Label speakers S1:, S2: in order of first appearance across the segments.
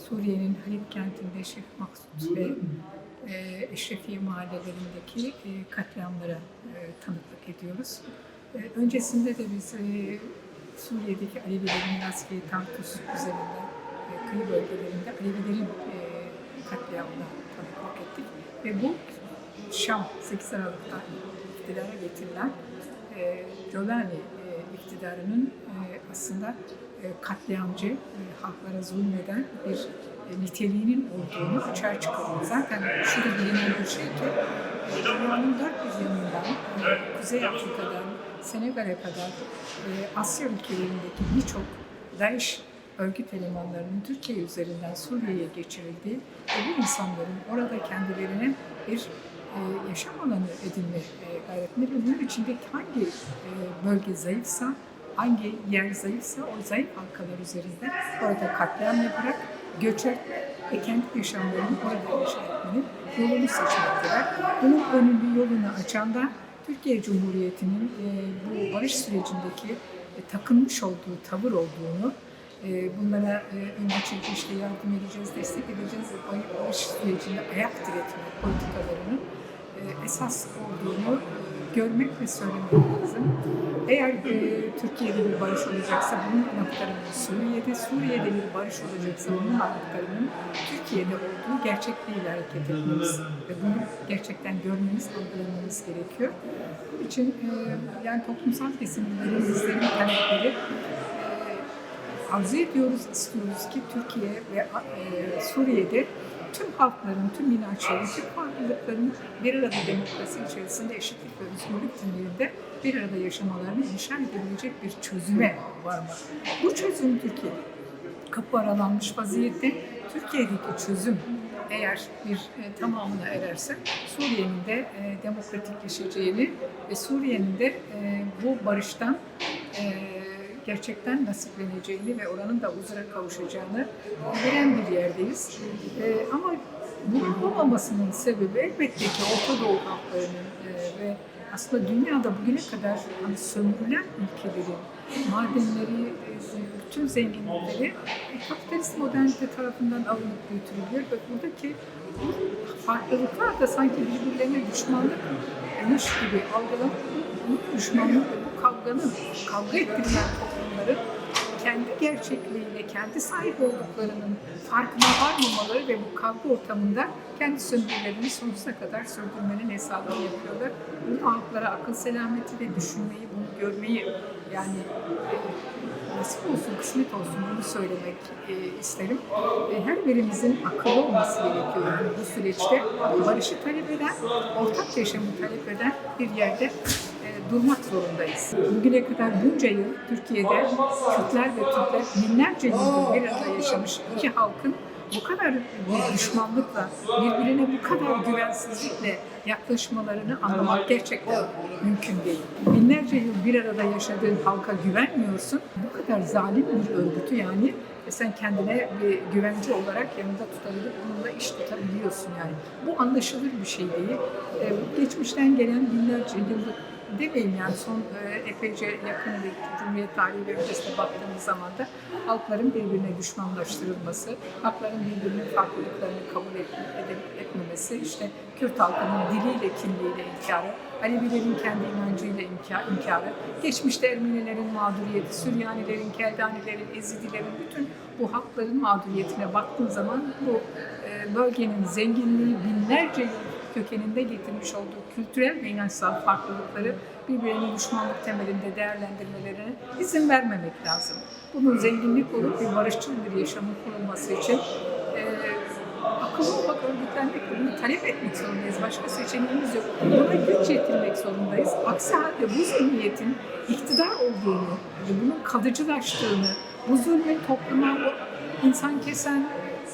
S1: Suriye'nin Halep kentinde Şef Maksut ve e, Eşrefiye mahallelerindeki e, katliamlara e, tanıklık ediyoruz. E, öncesinde de biz e, Suriye'deki Alevilerin askeri Tartus üzerinde e, kıyı bölgelerinde Alevilerin e, katliamına tanıklık ettik. Ve bu Şam 8 Aralık'ta iktidara getirilen e, Jolani e, iktidarının e, aslında katliamcı, e, halklara zulmeden bir e, niteliğinin olduğunu açığa çıkarıyor. Zaten şurada bilinen bir şey ki e, dünyanın dört bir yanından, e, Kuzey Afrika'dan Senegal'e kadar e, Asya ülkelerindeki birçok DAEŞ örgüt elemanlarının Türkiye üzerinden Suriye'ye geçirildiği ve bu insanların orada kendilerine bir e, yaşam alanı edinme e, gayretinde ve bunun içindeki hangi e, bölge zayıfsa, hangi yer zayıfsa o zayıf halkalar üzerinde orada katliam yaparak göç etme ve kendi yaşamlarını orada inşa etmenin yolunu seçmekteler. Bunun önünü yolunu açan da Türkiye Cumhuriyeti'nin e, bu barış sürecindeki e, takınmış olduğu tavır olduğunu, e, bunlara e, ön açıcı işte yardım edeceğiz, destek edeceğiz, barış sürecinde ayak diretme politikalarının e, esas olduğunu e, görmek ve söylemek lazım. Eğer e, Türkiye'de bir barış olacaksa bunun anahtarının Suriye'de, Suriye'de bir barış olacaksa bunun anahtarının Türkiye'de olduğu gerçekliğiyle hareket etmemiz ve bunu gerçekten görmemiz, algılamamız gerekiyor. Bunun için e, yani toplumsal kesimlerin, bizlerin talepleri e, arzu ediyoruz, istiyoruz ki Türkiye ve e, Suriye'de tüm halkların, tüm inançların, tüm farklılıkların bir arada demokrasi içerisinde eşitlik ve özgürlük temelinde bir arada yaşamalarını inşa edebilecek bir çözüme varmak. Bu çözüm Türkiye'de kapı aralanmış vaziyette. Türkiye'deki çözüm eğer bir e, tamamına ererse Suriye'nin de e, demokratikleşeceğini ve Suriye'nin de e, bu barıştan e, gerçekten nasipleneceğini ve oranın da huzura kavuşacağını bilen bir yerdeyiz. E, ama bunun olmamasının sebebi elbette ki Orta Doğu halklarının e, ve aslında dünyada bugüne kadar hani sömürülen ülkelerin madenleri, e, bütün zenginlikleri kapitalist modernite tarafından alınıp götürülüyor ve buradaki bu farklılıklar da sanki birbirlerine düşmanlıkmış gibi algılanıp bu düşmanlık bu kavganın, kavga ettirilen toplumların kendi gerçekliğiyle, kendi sahip olduklarının farkına varmamaları ve bu kavga ortamında kendi sömürülerini sonsuza kadar sürdürmenin hesabını yapıyorlar. Bunu halklara akıl selameti ve düşünmeyi, bunu görmeyi yani e, nasip olsun, kısmet olsun bunu söylemek e, isterim. E, her birimizin akıllı olması gerekiyor yani bu süreçte. Barışı talep eden, ortak yaşamı talep eden bir yerde durmak zorundayız. Bugüne kadar bunca yıl Türkiye'de Kürtler ve Türkler binlerce yıldır bir arada yaşamış iki halkın bu kadar bir düşmanlıkla, birbirine bu kadar güvensizlikle yaklaşmalarını anlamak gerçekten mümkün değil. Binlerce yıl bir arada yaşadığın halka güvenmiyorsun. Bu kadar zalim bir örgütü yani ve sen kendine bir güvence olarak yanında tutabilip onunla iş tutabiliyorsun yani. Bu anlaşılır bir şey değil. Ee, geçmişten gelen binlerce yıllık demeyeyim yani son e, epeyce yakın bir Cumhuriyet tarihi ve öncesine baktığımız zaman da halkların birbirine düşmanlaştırılması, halkların birbirinin farklılıklarını kabul et, etmemesi, işte Kürt halkının diliyle, kimliğiyle inkarı, Alevilerin kendi inancıyla inkar, inkarı, geçmişte Ermenilerin mağduriyeti, Süryanilerin, Keldanilerin, Ezidilerin, bütün bu halkların mağduriyetine baktığın zaman bu e, bölgenin zenginliği binlerce yıl kökeninde getirmiş olduğu kültürel ve inançsal farklılıkları birbirine düşmanlık temelinde değerlendirmelerine izin vermemek lazım. Bunun zenginlik olup bir barışçıl bir yaşamın kurulması için e, akıllı olmak, örgütlenmek bunu talep etmek zorundayız. Başka seçeneğimiz yok. Buna güç yetirmek zorundayız. Aksi halde bu zihniyetin iktidar olduğunu ve bunun kalıcılaştığını, bu zulmün topluma insan kesen,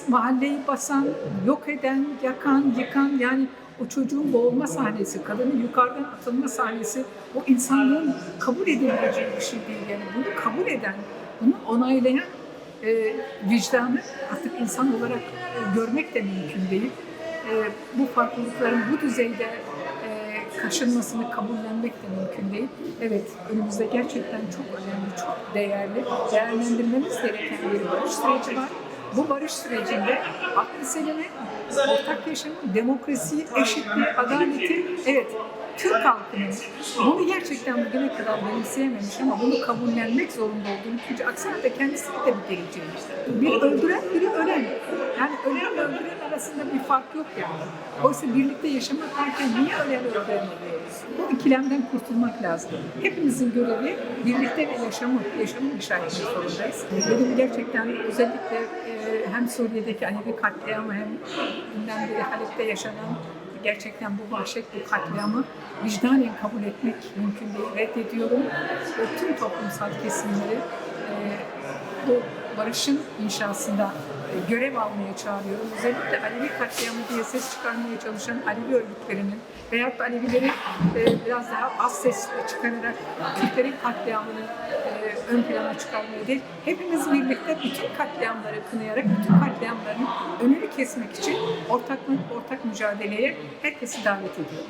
S1: mahalleyi basan, yok eden, yakan, yıkan yani o çocuğun boğulma sahnesi, kadının yukarıdan atılma sahnesi o insanlığın kabul edilebileceği bir şey değil. Yani bunu kabul eden, bunu onaylayan e, vicdanı artık insan olarak e, görmek de mümkün değil. E, bu farklılıkların bu düzeyde e, kaşınmasını kabullenmek de mümkün değil. Evet, önümüzde gerçekten çok önemli, çok değerli, değerlendirmemiz gereken bir barış süreci var. Bu barış sürecinde hak meselemi, ortak yaşamı, demokrasiyi, eşitliği, adaleti, evet Türk halkının bunu gerçekten bugüne kadar benimseyememiş ama bunu kabullenmek zorunda olduğunu çünkü aksi halde kendisinin de bir geleceği. Bir öldüren, biri ölen. Yani ölenle öldüren arasında bir fark yok yani. Oysa birlikte yaşamak varken niye ölen öldüren? Bu ikilemden kurtulmak lazım. Hepimizin görevi birlikte ve yaşamı, yaşamı inşa etmek zorundayız. Benim gerçekten özellikle hem Suriye'deki Alevi katliamı hem dünden beri Halep'te yaşanan gerçekten bu vahşet, bu katliamı vicdanen kabul etmek mümkün değil. Reddediyorum. Ve tüm toplumsal kesimleri e, bu barışın inşasında e, görev almaya çağırıyorum. Özellikle Alevi katliamı diye ses çıkarmaya çalışan Alevi örgütlerinin veyahut da Alevileri e, biraz daha az ses çıkararak Türklerin katliamını e, ön plana çıkarmaya değil, hepimiz birlikte bütün katliamları kınayarak bütün katliamların önünü kesmek için ortak ortak mücadeleye herkesi davet ediyorum.